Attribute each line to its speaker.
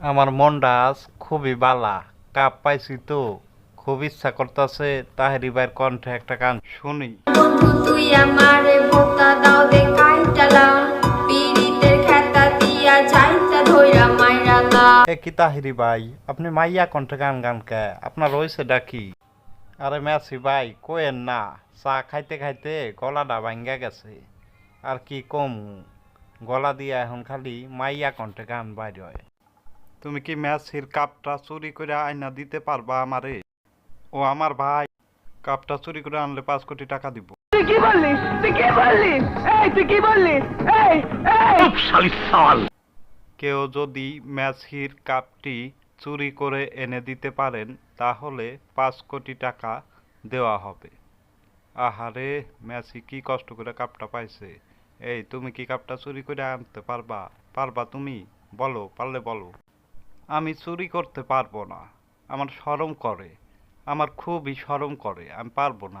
Speaker 1: আমার মনটা আজ খুবই বালা কাপ পাইছি তো। খুব ইচ্ছা করতেছে তাহেরি ভাইয়ের কণ্ঠে একটা গান শুনি।
Speaker 2: তুই আমারে ভোতা দাও দে কাইটালা পিরিতের খেতা দিয়া যাইতা ধইরা মাইরালা
Speaker 1: এ কি তাহিরি ভাই আপনি মাইয়া কণ্ঠে গান গান কে? আপনার রয়েছে ডাকি আরে মেসি ভাই কোয়েন না চা খাইতে খাইতে গলাটা ভাঙ্গা গেছে। আর কি কম? গলা দিয়ে এখন খালি মাইয়া কণ্ঠে গান বাইর হয়। তুমি কি মেসির কাপটা চুরি করে আয়না দিতে পারবা আমারে? ও আমার ভাই কাপটা চুরি করে আনলে পাঁচ কোটি টাকা দিব।
Speaker 3: তুই কি বললি তুই কি বললি এই তুই কি বললি এই এই!
Speaker 1: কেউ যদি ম্যাচির কাপটি চুরি করে এনে দিতে পারেন তাহলে পাঁচ কোটি টাকা দেওয়া হবে। আহারে ম্যাচি কি কষ্ট করে কাপটা পাইছে? এই তুমি কি কাপটা চুরি করে আনতে পারবা? পারবা তুমি? বলো পারলে বলো। আমি চুরি করতে পারব না। আমার শরম করে। আমার খুবই শরম করে। আমি পারব না।